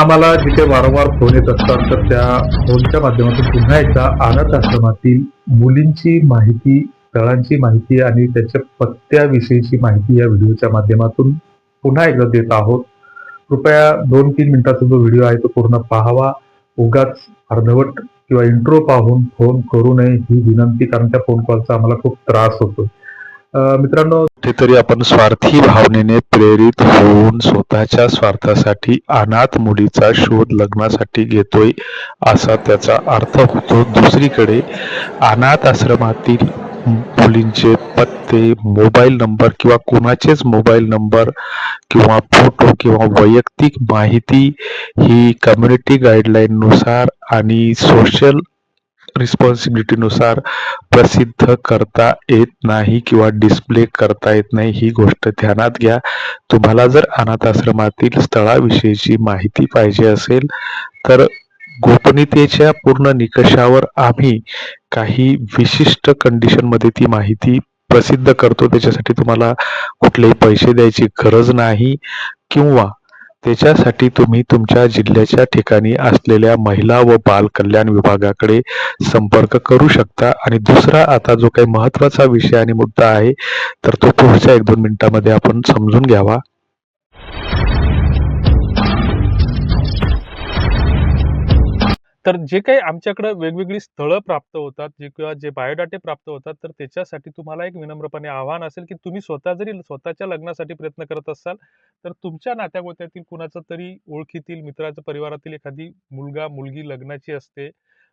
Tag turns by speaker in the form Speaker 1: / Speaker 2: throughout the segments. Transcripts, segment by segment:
Speaker 1: आम्हाला जिथे वारंवार फोन येत असतात तर त्या फोनच्या माध्यमातून पुन्हा एकदा अनाथ आश्रमातील मुलींची माहिती स्थळांची माहिती आणि त्याच्या पत्त्याविषयीची माहिती या व्हिडिओच्या माध्यमातून पुन्हा एकदा देत आहोत. कृपया दोन तीन मिनिटाचा जो व्हिडिओ आहे तो पूर्ण पाहावा. उगाच अर्धवट किंवा इंट्रो पाहून फोन करू नये ही विनंती कारण त्या फोन कॉलचा आम्हाला खूप त्रास होतो मित्रांनो
Speaker 2: कुठेतरी आपण स्वार्थी भावनेने प्रेरित होऊन स्वतःच्या स्वार्थासाठी अनाथ मुलीचा शोध लग्नासाठी घेतोय असा त्याचा अर्थ होतो. दुसरीकडे अनाथ आश्रमातील मुलींचे पत्ते मोबाईल नंबर किंवा कोणाचेच मोबाईल नंबर किंवा फोटो किंवा वैयक्तिक माहिती ही कम्युनिटी गाईडलाईन नुसार आणि सोशल रिस्पॉन्सिबिलिटीनुसार प्रसिद्ध करता येत नाही किंवा डिस्प्ले करता येत नाही ही गोष्ट ध्यानात घ्या. तुम्हाला जर अनाथ आश्रमातील स्थळाविषयीची माहिती पाहिजे असेल तर गोपनीयतेच्या पूर्ण निकषावर आम्ही काही विशिष्ट कंडिशनमध्ये ती माहिती प्रसिद्ध करतो. त्याच्यासाठी तुम्हाला कुठलेही पैसे द्यायची गरज नाही. किंवा त्याच्यासाठी तुम्ही तुमच्या जिल्ह्याच्या ठिकाणी असलेल्या महिला व बाल कल्याण विभागाकडे संपर्क करू शकता. आणि दुसरा आता जो काही महत्त्वाचा विषय आणि मुद्दा आहे तर तो पुढच्या एक दोन मिनिटांमध्ये आपण समजून घ्यावा.
Speaker 3: तर जे काही आमच्याकडं वेगवेगळी स्थळं प्राप्त होतात जे किंवा जे बायोडाटे प्राप्त होतात तर त्याच्यासाठी तुम्हाला एक विनम्रपणे आव्हान असेल की तुम्ही स्वतः जरी स्वतःच्या लग्नासाठी प्रयत्न करत असाल तर तुमच्या नात्यागोत्यातील कुणाचं तरी ओळखीतील मित्राच्या परिवारातील एखादी मुलगा मुलगी लग्नाची असते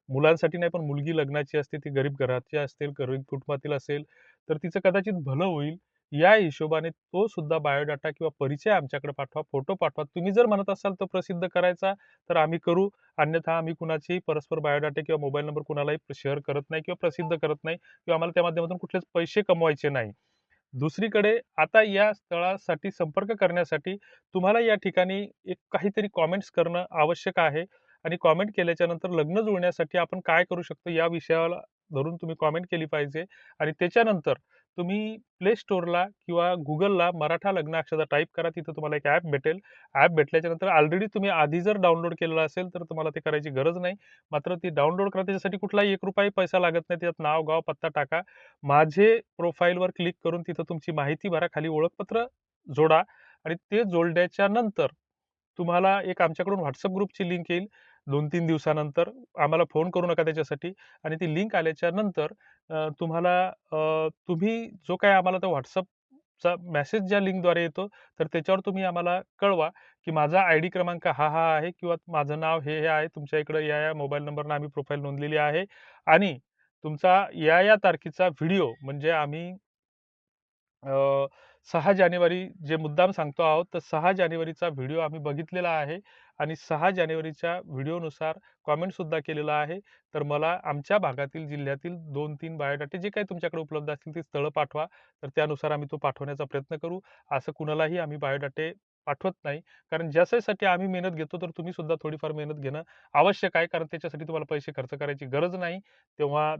Speaker 3: मुलांसाठी नाही पण मुलगी लग्नाची असते ती गरीब घराची असेल गरीब कुटुंबातील असेल तर तिचं कदाचित भलं होईल. या हिशोबाने तो सुद्धा बायोडाटा किंवा परिचय आमच्याकडे पाठवा फोटो पाठवा. तुम्ही जर म्हणत असाल तर प्रसिद्ध करायचा तर आम्ही करू. अन्यथा आम्ही कुणाचेही परस्पर बायोडाटा किंवा मोबाईल नंबर कुणालाही शेअर करत नाही किंवा प्रसिद्ध करत नाही किंवा आम्हाला त्या माध्यमातून कुठलेच पैसे कमवायचे नाही. दुसरीकडे आता या स्थळासाठी संपर्क करण्यासाठी तुम्हाला या ठिकाणी एक काहीतरी कॉमेंट्स करणं आवश्यक आहे. आणि कॉमेंट केल्याच्यानंतर लग्न जुळण्यासाठी आपण काय करू शकतो या विषयाला धरून तुम्ही कॉमेंट केली पाहिजे. आणि त्याच्यानंतर तुम्ही प्ले स्टोअरला किंवा गुगलला मराठा लग्न अक्षता टाईप करा तिथं तुम्हाला एक ॲप भेटेल. ॲप भेटल्याच्यानंतर ऑलरेडी तुम्ही आधी जर डाउनलोड केलेलं असेल तर तुम्हाला ते करायची गरज नाही. मात्र ती डाउनलोड करा त्याच्यासाठी कुठलाही एक रुपयाही पैसा लागत नाही. त्यात नाव गाव पत्ता टाका. माझे प्रोफाईलवर क्लिक करून तिथं तुमची माहिती भरा. खाली ओळखपत्र जोडा. आणि ते जोडल्याच्या नंतर तुम्हाला एक आमच्याकडून व्हॉट्सअप ग्रुपची लिंक येईल. दोन तीन दिवसानंतर आम्हाला फोन करू नका त्याच्यासाठी आणि ती लिंक आल्याच्यानंतर तुम्हाला तुम्ही जो काय आम्हाला तो व्हॉट्सअपचा मेसेज ज्या लिंकद्वारे येतो तर त्याच्यावर तुम्ही आम्हाला कळवा की माझा आय डी क्रमांक हा हा आहे किंवा माझं नाव हे हे आहे तुमच्या इकडं या या मोबाईल नंबरनं आम्ही प्रोफाईल नोंदलेली आहे आणि तुमचा या या तारखेचा व्हिडिओ म्हणजे आम्ही सहा जानेवारी जे मुद्दाम सांगतो आहोत तर सहा जानेवारीचा व्हिडिओ आम्ही बघितलेला आहे आणि सहा जानेवारीच्या व्हिडिओनुसार कॉमेंटसुद्धा केलेला आहे. तर मला आमच्या भागातील जिल्ह्यातील दोन तीन बायोडाटे जे काही तुमच्याकडे उपलब्ध असतील ते स्थळं पाठवा. तर त्यानुसार आम्ही तो पाठवण्याचा प्रयत्न करू. असं कुणालाही आम्ही बायोडाटे पाठवत नाही. कारण ज्यासाठी आम्ही मेहनत घेतो तर तुम्ही सुद्धा थोडीफार मेहनत घेणं आवश्यक आहे. कारण त्याच्यासाठी तुम्हाला पैसे खर्च करायची गरज नाही. तेव्हा